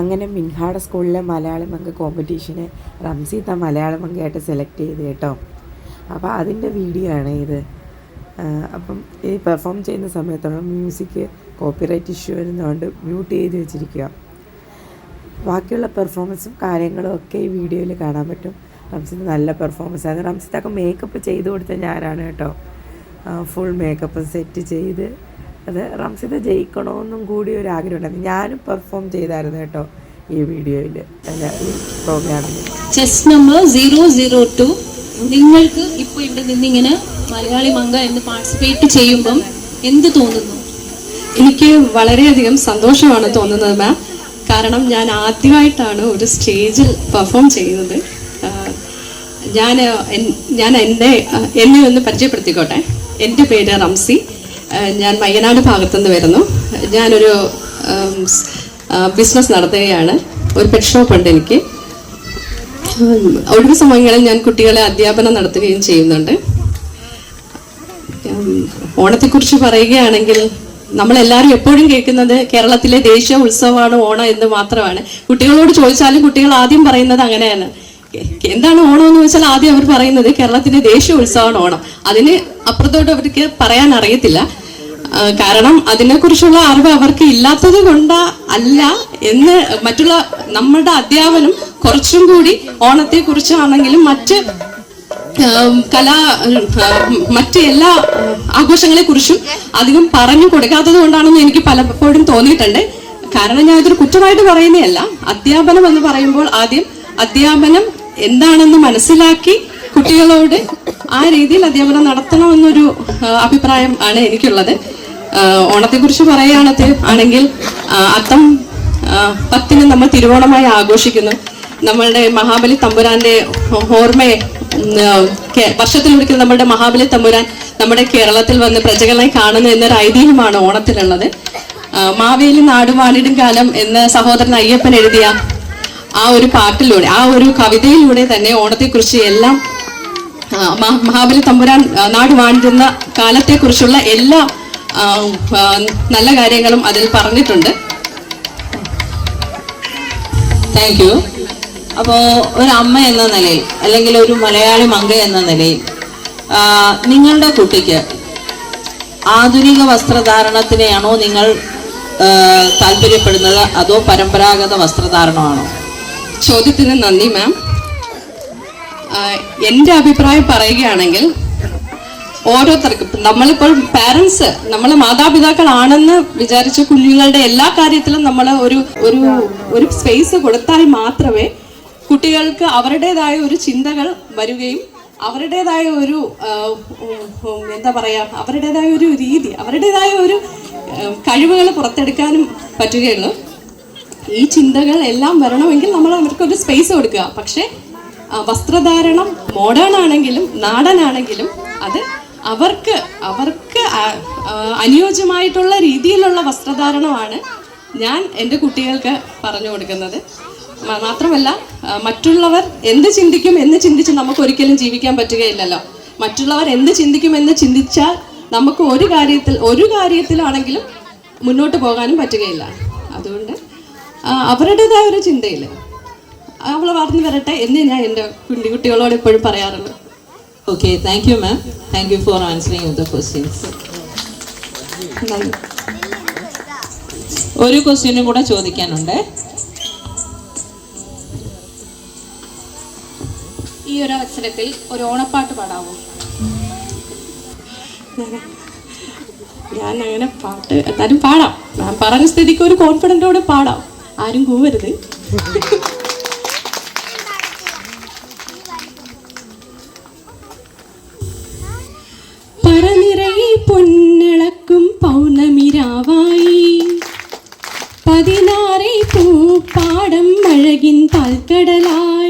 അങ്ങനെ മിൻഹാട സ്കൂളിലെ മലയാളം അങ്ക് കോമ്പറ്റീഷന് റംസീത്ത മലയാളം അങ്കായിട്ട് സെലക്ട് ചെയ്ത് കേട്ടോ. അപ്പോൾ അതിന്റെ വീഡിയോ ആണ് ഇത്. അപ്പം ഈ പെർഫോം ചെയ്യുന്ന സമയത്തുള്ള മ്യൂസിക് കോപ്പിറൈറ്റ് ഇഷ്യൂ വരുന്നതുകൊണ്ട് മ്യൂട്ട് ചെയ്ത് വെച്ചിരിക്കുക. ബാക്കിയുള്ള പെർഫോമൻസും കാര്യങ്ങളും ഒക്കെ ഈ വീഡിയോയിൽ കാണാൻ പറ്റും. റംസിന് നല്ല പെർഫോമൻസ് ആണ്. റംസിത്തൊക്കെ മേക്കപ്പ് ചെയ്ത് കൊടുത്ത ഞാനാണ് കേട്ടോ. ഫുൾ മേക്കപ്പ് സെറ്റ് ചെയ്ത് അത് റംസിത ജയിക്കണമെന്നും കൂടി ഒരു ആഗ്രഹം ഉണ്ടായിരുന്നു ഞാനും പെർഫോം ചെയ്തായിരുന്നു കേട്ടോ ഈ വീഡിയോയിൽ ഈ പ്രോഗ്രാമിൽ chess number zero zero two നിങ്ങൾക്ക് ഇപ്പൊ ഇവിടെ നിന്നിങ്ങനെ മലയാളി മംഗ എന്ന് പാർട്ടിസിപ്പേറ്റ് ചെയ്യുമ്പം എന്ത് തോന്നുന്നു? എനിക്ക് വളരെയധികം സന്തോഷമാണ് തോന്നുന്നത് മാം കാരണം ഞാൻ ആദ്യമായിട്ടാണ് ഒരു സ്റ്റേജിൽ പെർഫോം ചെയ്യുന്നത്. ഞാൻ ഞാൻ എന്റെ എന്നെ ഒന്ന് പരിചയപ്പെടുത്തിക്കോട്ടെ. എന്റെ പേര് റംസി. ഞാൻ മയ്യനാട് ഭാഗത്തുനിന്ന് വരുന്നു. ഞാനൊരു ബിസിനസ് നടത്തുകയാണ്. ഒരു പെറ്റ് ഷോപ്പ് ഉണ്ട് എനിക്ക്. ഒഴിവ് സമയങ്ങളിൽ ഞാൻ കുട്ടികളെ അധ്യാപനം നടത്തുകയും ചെയ്യുന്നുണ്ട്. ഓണത്തെക്കുറിച്ച് പറയുകയാണെങ്കിൽ നമ്മളെല്ലാവരും എപ്പോഴും കേൾക്കുന്നത് കേരളത്തിലെ ദേശീയ ഉത്സവമാണ് ഓണം എന്ന് മാത്രമാണ്. കുട്ടികളോട് ചോദിച്ചാലും കുട്ടികൾ ആദ്യം പറയുന്നത് അങ്ങനെയാണ്. എന്താണ് ഓണം എന്ന് വെച്ചാൽ ആദ്യം അവർ പറയുന്നത് കേരളത്തിന്റെ ദേശീയ ഉത്സവമാണ് ഓണം. അതിന് അപ്പുറത്തോട്ട് അവർക്ക് പറയാൻ അറിയത്തില്ല. കാരണം അതിനെക്കുറിച്ചുള്ള അറിവ് അവർക്ക് ഇല്ലാത്തത് കൊണ്ട് അല്ല എന്ന് മറ്റുള്ള നമ്മുടെ അധ്യാപനം കുറച്ചും കൂടി ഓണത്തെ കുറിച്ചാണെങ്കിലും മറ്റ് കലാ മറ്റ് എല്ലാ ആഘോഷങ്ങളെ കുറിച്ചും അധികം പറഞ്ഞു കൊടുക്കാത്തത് കൊണ്ടാണെന്ന് എനിക്ക് പലപ്പോഴും തോന്നിയിട്ടുണ്ട്. കാരണം ഞാൻ ഇതൊരു കുറ്റമായിട്ട് പറയുന്നതല്ല. അധ്യാപനം എന്ന് പറയുമ്പോൾ ആദ്യം അധ്യാപനം എന്താണെന്ന് മനസ്സിലാക്കി കുട്ടികളോട് ആ രീതിയിൽ അധ്യാപനം നടത്തണമെന്നൊരു അഭിപ്രായം ആണ് എനിക്കുള്ളത്. ഓണത്തെക്കുറിച്ച് പറയുകയാണത് ആണെങ്കിൽ അത്തം പത്തിന് നമ്മൾ തിരുവോണമായി ആഘോഷിക്കുന്നു. നമ്മളുടെ മഹാബലി തമ്പുരാന്റെ ഓർമ്മയെ വർഷത്തിലൊരിക്കൽ നമ്മുടെ മഹാബലി തമ്പുരാൻ നമ്മുടെ കേരളത്തിൽ വന്ന് പ്രജകളെ കാണുന്ന എന്നൊരു ഐതിഹ്യമാണ് ഓണത്തിലുള്ളത്. മാവേലി നാടുവാണിടും കാലം എന്ന് സഹോദരൻ അയ്യപ്പൻ എഴുതിയ ആ ഒരു പാട്ടിലൂടെ ആ ഒരു കവിതയിലൂടെ തന്നെ ഓണത്തെക്കുറിച്ച് എല്ലാം മഹാബലി തമ്പുരാൻ നാട് വാണിരുന്ന കാലത്തെക്കുറിച്ചുള്ള എല്ലാ നല്ല കാര്യങ്ങളും അതിൽ പറഞ്ഞിട്ടുണ്ട്. താങ്ക് യു അപ്പോൾ ഒരു അമ്മ എന്ന നിലയിൽ അല്ലെങ്കിൽ ഒരു മലയാളി മങ്ക എന്ന നിലയിൽ നിങ്ങളുടെ കുട്ടിക്ക് ആധുനിക വസ്ത്രധാരണത്തിനെയാണോ നിങ്ങൾ താല്പര്യപ്പെടുന്നത് അതോ പരമ്പരാഗത വസ്ത്രധാരണമാണോ? ചോദ്യത്തിന് നന്ദി മാം എന്റെ അഭിപ്രായം പറയുകയാണെങ്കിൽ ഓരോരുത്തർക്കും നമ്മളിപ്പോൾ പാരൻസ് നമ്മൾ മാതാപിതാക്കളാണെന്ന് വിചാരിച്ച കുഞ്ഞുങ്ങളുടെ എല്ലാ കാര്യത്തിലും നമ്മൾ ഒരു ഒരു ഒരു സ്പേസ് കൊടുത്താൽ മാത്രമേ കുട്ടികൾക്ക് അവരുടേതായ ഒരു ചിന്തകൾ വരികയും അവരുടേതായ ഒരു എന്താ പറയുക അവരുടേതായ ഒരു രീതി അവരുടേതായ ഒരു കഴിവുകൾ പുറത്തെടുക്കാനും പറ്റുകയുള്ളൂ. ഈ ചിന്തകൾ എല്ലാം വരണമെങ്കിൽ നമ്മൾ അവർക്ക് ഒരു സ്പേസ് കൊടുക്കുക. പക്ഷേ വസ്ത്രധാരണം മോഡേൺ ആണെങ്കിലും നാടൻ ആണെങ്കിലും അത് അവർക്ക് അവർക്ക് അനുയോജ്യമായിട്ടുള്ള രീതിയിലുള്ള വസ്ത്രധാരണമാണ് ഞാൻ എന്റെ കുട്ടികൾക്ക് പറഞ്ഞു കൊടുക്കുന്നത്. മാത്രമല്ല മറ്റുള്ളവർ എന്ത് ചിന്തിക്കും എന്ന് ചിന്തിച്ച് നമുക്ക് ഒരിക്കലും ജീവിക്കാൻ പറ്റുകയില്ലല്ലോ. മറ്റുള്ളവർ എന്ത് ചിന്തിക്കും എന്ന് ചിന്തിച്ചാൽ നമുക്ക് ഒരു കാര്യത്തിൽ ഒരു കാര്യത്തിലാണെങ്കിലും മുന്നോട്ട് പോകാനും പറ്റുകയില്ല. അതുകൊണ്ട് അവരുടേതായ ഒരു ചിന്തയില്ല? അവൾ വളർന്നു വരട്ടെ എന്ന് ഞാൻ എന്റെ കുണ്ടി കുട്ടികളോട് എപ്പോഴും പറയാറുള്ളൂ. Okay thank you ma'am thank you for answering the questions ഒരു ക്വസ്റ്റ്യനും കൂടെ ചോദിക്കാനുണ്ട്. ഈ ഒരു അവസരത്തിൽ ഒരു ഓണപ്പാട്ട് പാടാവോ? ഞാൻ അങ്ങനെ പാട്ട് എന്തായാലും പാടാം. ഞാൻ പറഞ്ഞ സ്ഥിതിക്ക് ഒരു കോൺഫിഡന്റോടെ പാടാം. ആരും കൂവരുത് പറനിറയെ പൊന്നളക്കും പൗർണമിരാവായി. പതിനാറെ പൂപ്പാടം അഴകിൻ പാൽക്കടലായി.